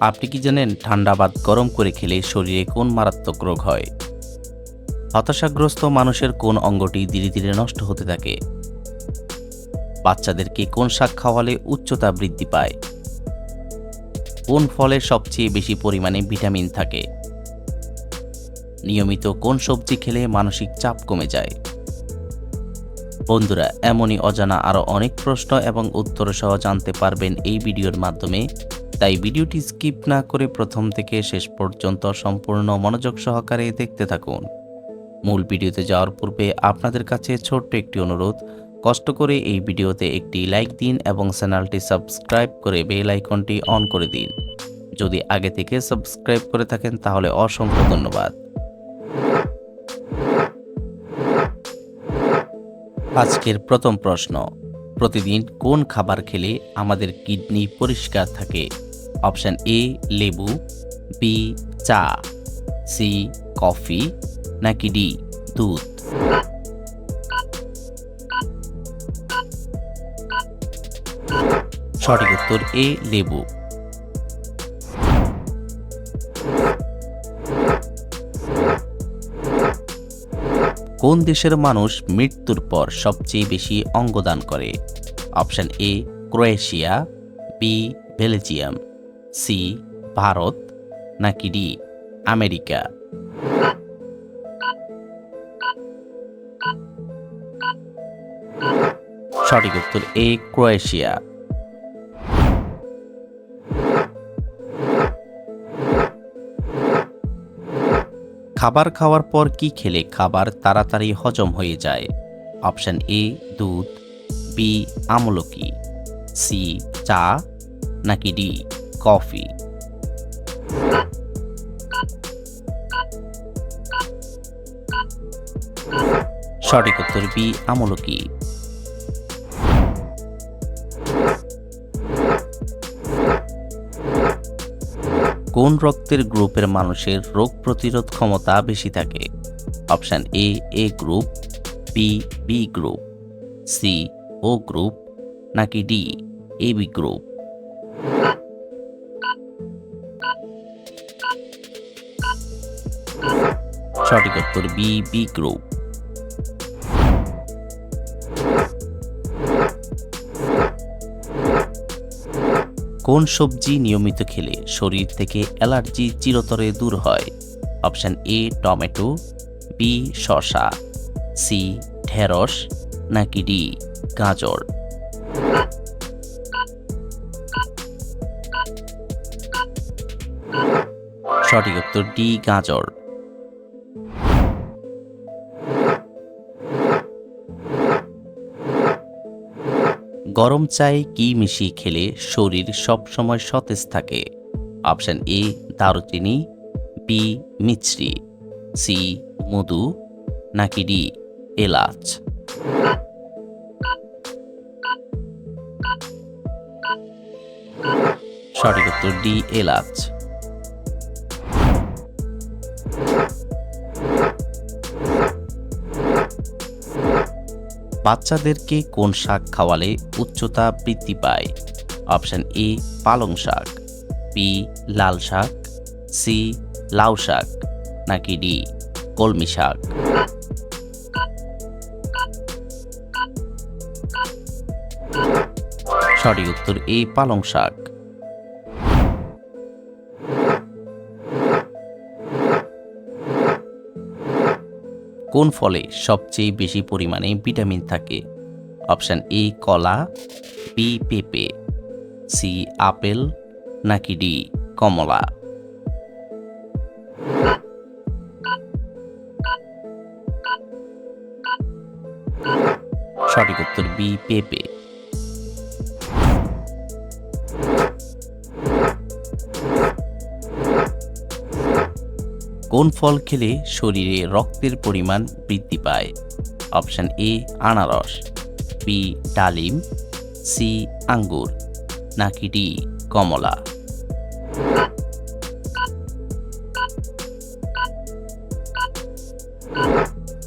আপনি কি জানেন ঠান্ডা ভাত গরম করে খেলে শরীরে কোন মারাত্মক রোগ হয়? হতাশাগ্রস্ত মানুষের কোন অঙ্গটি ধীরে ধীরে নষ্ট হতে থাকে? বাচ্চাদেরকে কোন শাক খাওয়ালে উচ্চতা বৃদ্ধি পায়? কোন ফলে সবচেয়ে বেশি পরিমাণে ভিটামিন থাকে? নিয়মিত কোন সবজি খেলে মানসিক চাপ কমে যায়? বন্ধুরা, এমনই অজানা আরও অনেক প্রশ্ন এবং উত্তর সহ জানতে পারবেন এই ভিডিওর মাধ্যমে। তাই ভিডিওটি স্কিপ না করে প্রথম থেকে শেষ পর্যন্ত সম্পূর্ণ মনোযোগ সহকারে দেখতে থাকুন। মূল ভিডিওতে যাওয়ার পূর্বে আপনাদের কাছে ছোট্ট একটি অনুরোধ, কষ্ট করে এই ভিডিওতে একটি লাইক দিন এবং চ্যানেলটি সাবস্ক্রাইব করে বেল আইকনটি অন করে দিন। যদি আগে থেকে সাবস্ক্রাইব করে থাকেন তাহলে অসংখ্য ধন্যবাদ। আজকের প্রথম প্রশ্ন, প্রতিদিন কোন খাবার খেলে আমাদের কিডনি পরিষ্কার থাকে? অপশন এ, লেবু, বি, চা, সি, কফি, নাকি ডি, দুধ? সঠিক উত্তর এ, লেবু। কোন দেশের মানুষ মৃত্যুর পর সবচেয়ে বেশি অঙ্গদান করে? Option A, Croatia, B, Belgium. C, Bharat, নাকি ডি, আমেরিকা? সঠিক উত্তর এ, ক্রোয়েশিয়া। খাবার খাওয়ার পর কি খেলে খাবার তাড়াতাড়ি হজম হয়ে যায়? অপশন এ, দুধ, বি, আমলকি, সি, চা, নাকি ডি? কফি। সঠিক উত্তর বি, আমলকি। কোন রক্তের গ্রুপের মানুষের রোগ প্রতিরোধ ক্ষমতা বেশি থাকে? Option A A group B B group C O group, নাকি ডি এ বি গ্রুপ? সঠিক উত্তর বি বি গ্রুপ কোন সবজি নিয়মিত খেলে শরীর থেকে অ্যালার্জি চিরতরে দূর হয়? অপশান এ, টমেটো, বি শশা সি, ঢেঁড়স, নাকি ডি, গাজর? সঠিক উত্তর ডি, গাজর। গরম চায়ে কি মিশিয়ে খেলে শরীর সবসময় সতেজ থাকে। অপশান এ, দারুচিনি, বি, মিছরি, সি, মধু, নাকি ডি, এলাচ। সঠিক উত্তর ডি, এলাচ। বাচ্চাদেরকে কোন শাক খাওয়ালে উচ্চতা বৃদ্ধি পায়? অপশান এ, পালং শাক বি লাল শাক সি লাউ শাক, নাকি ডি কলমি শাক? সঠিক উত্তর এ, পালং শাক। কোন ফলে সবচেয়ে বেশি পরিমাণে ভিটামিন থাকে? অপশান এ, কলা বি পেঁপে সি আপেল, নাকি ডি কমলা? সঠিক উত্তর বি পেঁপে। কোন ফল খেলে শরীরে রক্তের পরিমাণ বৃদ্ধি পায়? অপশান এ, আনারস, বি, ডালিম, সি, আঙ্গুর, নাকি ডি, কমলা?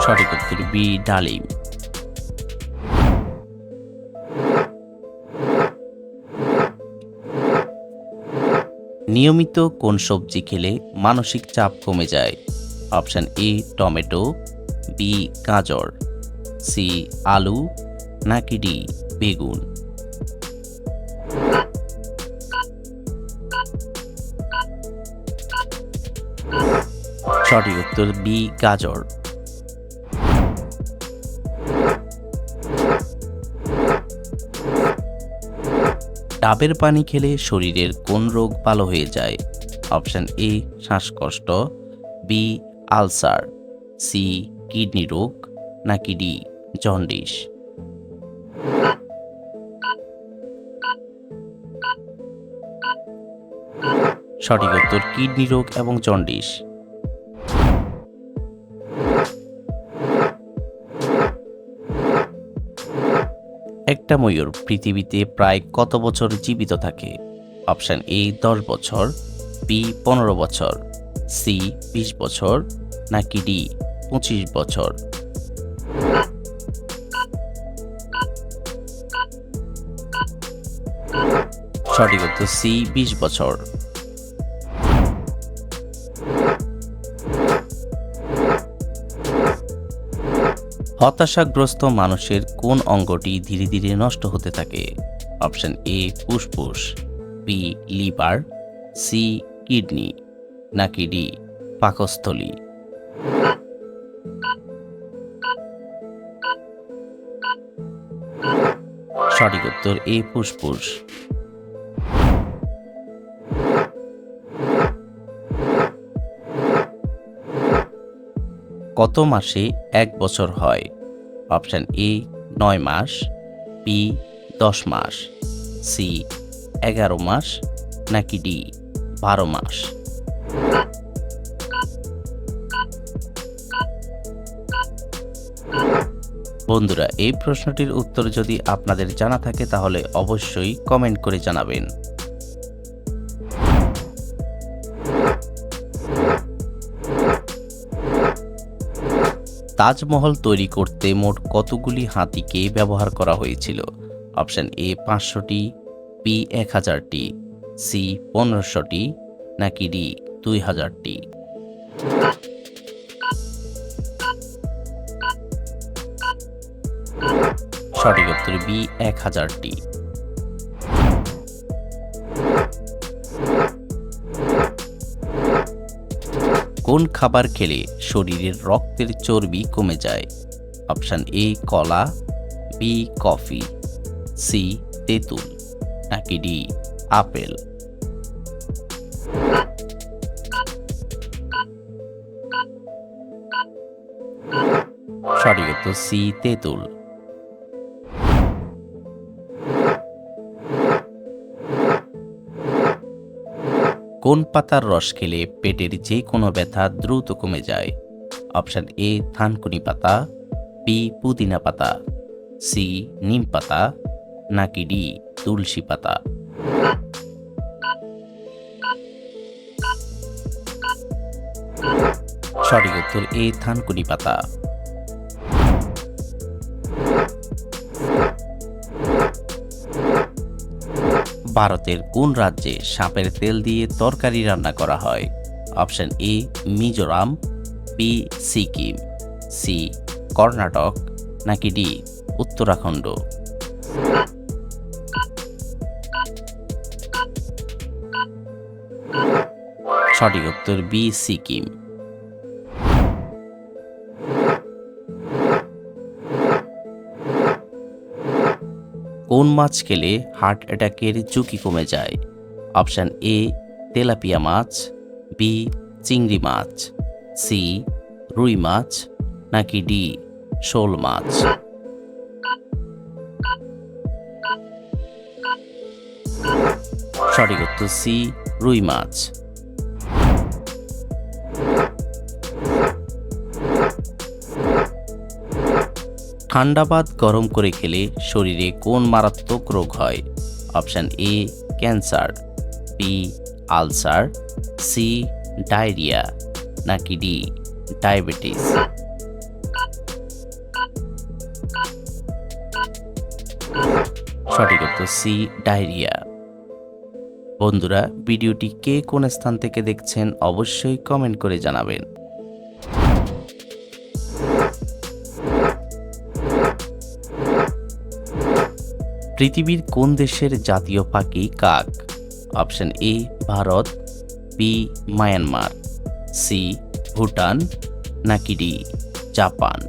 সঠিক উত্তর বি, ডালিম। নিয়মিত কোন সবজি খেলে মানসিক চাপ কমে যায়? অপশান এ, টমেটো, বি, গাজর, সি, আলু, নাকি ডি, বেগুন? সঠিক উত্তর বি, গাজর। ডাবের পানি খেলে শরীরের কোন রোগ ভালো হয়ে যায়? অপশান এ, শ্বাসকষ্ট, বি, আলসার, সি, কিডনি রোগ, নাকি ডি, জন্ডিস। সঠিক উত্তর, কিডনি রোগ এবং জন্ডিস। একটা ময়ূর পৃথিবীতে প্রায় কত বছর জীবিত থাকে? অপশান এ, দশ বছর বি পনেরো বছর সি বিশ বছর, নাকি ডি পঁচিশ বছর? সঠিক উত্তর সি বিশ বছর। হতাশাগ্রস্ত মানুষের কোন অঙ্গটি ধীরে ধীরে নষ্ট হতে থাকে? অপশন এ, ফুসফুস, বি, লিভার, সি, কিডনি, নাকি ডি, পাকস্থলী? সঠিক উত্তর এ, ফুসফুস। কত মাসে এক বছর হয়? অপশান এ, নয় মাস, বি, দশ মাস, সি, এগারো মাস, নাকি ডি, বারো মাস। বন্ধুরা, এই প্রশ্নটির উত্তর যদি আপনাদের জানা থাকে, তাহলে অবশ্যই কমেন্ট করে জানাবেন। তাজমহল তৈরি করতে মোট কতগুলি হাতিকে ব্যবহার করা হয়েছিল? অপশান এ পাঁচশোটি পি এক হাজারটি, সি পনেরোশোটি, নাকি ডি দুই হাজারটি? সঠিক উত্তর বি এক হাজারটি। কোন খাবার খেলে শরীরের রক্তের চর্বি কমে যায়। অপশান এ কলা বি কফি সি তেঁতুল, নাকি ডি আপেল। সঠিক উত্তর সি তেঁতুল। কোন পাতার রস খেলে পেটের যে কোনো ব্যথা দ্রুত কমে যায়? অপশান এ, থানকুনি পাতা, বি, পুদিনা পাতা, সি, নিম পাতা, নাকি ডি, তুলসী পাতা? সঠিক উত্তর এ, থানকুনি পাতা। ভারতের কোন রাজ্যে সাপের তেল দিয়ে তরকারি রান্না করা হয়? Option A, Mizoram B Sikkim C Karnataka, নাকি ডি উত্তরাখণ্ড? সঠিক উত্তর বি সিকিম। মাছ খেলে হার্ট অ্যাটাকের ঝুঁকি কমে যায়। অপশান এ, তেলাপিয়া মাছ, বি, চিংড়ি মাছ, সি, রুই মাছ, নাকি ডি, শোল মাছ। সঠিক উত্তর সি, রুই মাছ। ঠান্ডা ভাত গরম করে খেলে শরীরে কোন মারাত্মক রোগ হয়? Option A, cancer, B, ulcer, C, diarrhoea, নাকি ডি, ডায়াবেটিস। সঠিক উত্তর সি, ডায়রিয়া। বন্ধুরা, ভিডিওটি কে কোন স্থান থেকে দেখছেন অবশ্যই কমেন্ট করে জানাবেন। পৃথিবীর কোন দেশের জাতীয় পাখি কাক? Option A, Bharat B Myanmar C Bhutan, নাকি ডি জাপান?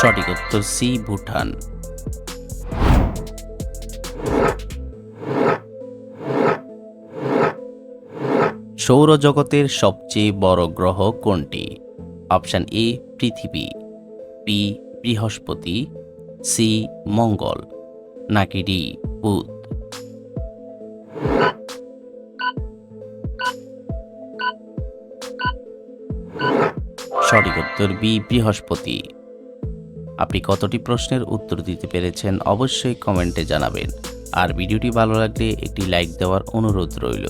সঠিক উত্তর সি ভুটান। সৌরজগতের সবচেয়ে বড় গ্রহ কোনটি? অপশন এ, পৃথিবী। বি বৃহস্পতি। সি মঙ্গল। নাকি ডি, বুধ? সঠিক উত্তর বি বৃহস্পতি। আপনি কতটি প্রশ্নের উত্তর দিতে পেরেছেন অবশ্যই কমেন্টে জানাবেন। আর ভিডিওটি ভালো লাগলে একটি লাইক দেওয়ার অনুরোধ রইল।